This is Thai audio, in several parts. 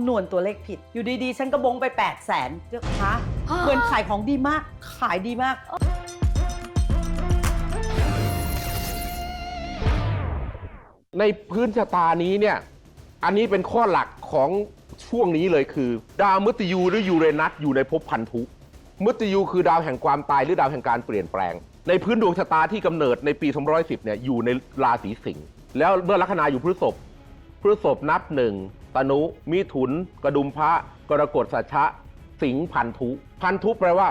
ำนวณตัวเลขผิด อยู่ดีๆ ฉันก็บงไป 8 0 0แสนเจ้าคะเงินขายของดีมาก ขายดีมาก ในพื้นชะตานี้เนี่ย อันนี้เป็นข้อหลักของช่วงนี้เลยคือ ดาวมฤตยูหรือยูเรนัสอยู่ในภพพันธุมฤตยูคือดาวแห่งความตายหรือดาวแห่งการเปลี่ยนแปลง ในพื้นดวงชะตาที่กำเนิดในปี210เนี่ยอยู่ในราศีสิงห์แล้วเมื่อลัคนาอยู่พฤษภพฤษภนับหนึ่ง ตนุ มิถุน กระดุมพระ กรกฎสัชชะสิงห์พันธุ พันธุแปลว่า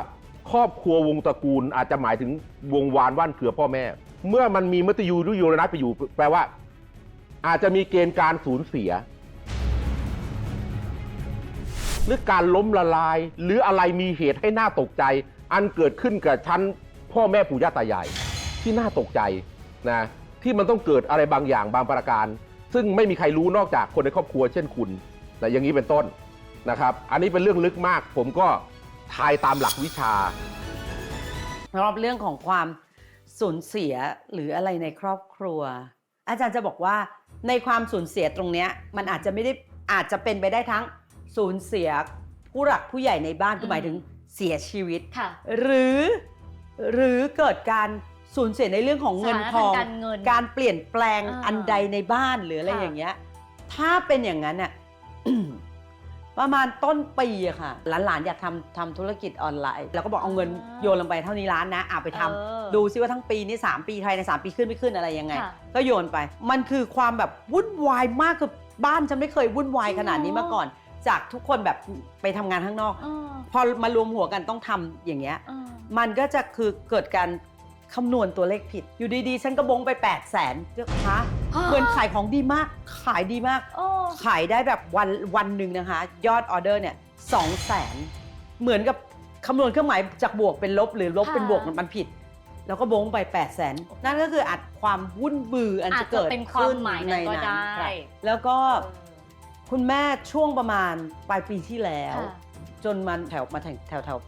ครอบครัววงตระกูลอาจจะหมายถึงวงวานว่านเครือพ่อแม่ เมื่อมันมีมฤตยูรือยูเรนัสไปอยู่ แปลว่า อาจจะมีเกณฑ์การสูญเสีย หรือการล้มละลาย หรืออะไรมีเหตุให้หน่าตกใจ อันเกิดขึ้นกับชั้นพ่อแม่ปู่ย่าตายายที่น่าตกใจนะที่มันต้องเกิดอะไรบางอย่างบางประการ ซึ่งไม่มีใครรู้นอกจากคนในครอบครัวเช่นคุณแต่อย่างนี้เป็นต้นนะครับ อันนี้เป็นเรื่องลึกมาก ผมก็ทายตามหลักวิชาสำหรับเรื่องของความสูญเสียหรืออะไรในครอบครัว อาจารย์จะบอกว่าในความสูญเสียตรงเนี้ยมันอาจจะไม่ได้อาจจะเป็นไปได้ทั้งสูญเสียผู้หลักผู้ใหญ่ในบ้านคือหมายถึงเสียชีวิต ค่ะ หรือหรือเกิดการ สูญเสียในเรื่องของเงินสถานะทองทางการเงินการเปลี่ยนแปลงอ่าอันใดในบ้านหรืออะไรค่ะอย่างเงี้ย ถ้าเป็นอย่างนั้นอะประมาณต้นปีอะค่ะ หลานๆ อยากทำทำธุรกิจออนไลน์ แล้วก็บอกเอาเงินโยนลงไปเท่านี้ล้านนะอะไปทำเออดูซิว่าทั้งปีนี้ 3 ปีไทยใน 3 ปีขึ้นไม่ขึ้นอะไรยังไงค่ะก็โยนไป มันคือความแบบวุ่นวายมากคือบ้านฉันไม่เคยวุ่นวายขนาดนี้มาก่อน จากทุกคนแบบไปทำงานข้างนอกเออพอมารวมหัวกันต้องทำอย่างเงี้ยเออมันก็จะคือเกิดการ คำนวณตัวเลขผิด อยู่ดีๆ ฉันก็บงไป 8 0 0แสนเจ้าคะฮะเงินขายของดีมาก ขายดีมาก โอ้ขายได้แบบวันวันหนึ่งนะคะ ยอดออเดอร์เนี่ยสองแสนเหมือนกับคำนวณเครื่องหมายจากบวกเป็นลบหรือลบเป็นบวกมันผิด แล้วก็บงไป 8 0 0แสนนั่นก็คืออัดความวุ่นบืออันอาจจะจะเกิดเป็นความขึ้นหมายในนั้นก็นั้นได้ค่ะแล้วก็คุณแม่ช่วงประมาณปลายปีที่แล้ว ค่ะจนมันแถวมาถึงแถวแถว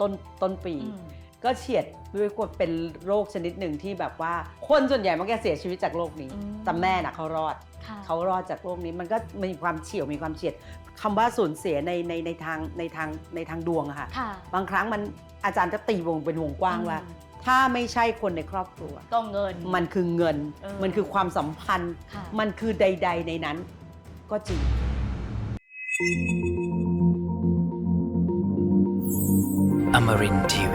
ต้นต้นปี อืม ก็เฉียดด้วยกว่าเป็นโรคชนิดหนึ่งที่แบบว่า คนส่วนใหญ่มักจะเสียชีวิตจากโรคนี้อืมแต่แม่น่ะเขารอดค่ะเขารอดจากโรคนี้มันก็มีความเฉียวมีความเฉียดคำว่าสูญเสียในในในทางในทางในทางดวงอะค่ะค่ะ บางครั้งมันอาจารย์จะตีวงเป็นวงกว้างว่าอืมถ้าไม่ใช่คนในครอบครัว ก็เงิน มันคือเงินเออมันคือความสัมพันธ์ค่ะมันคือใด ๆ ในนั้น ก็จริง Amarin Tiwi.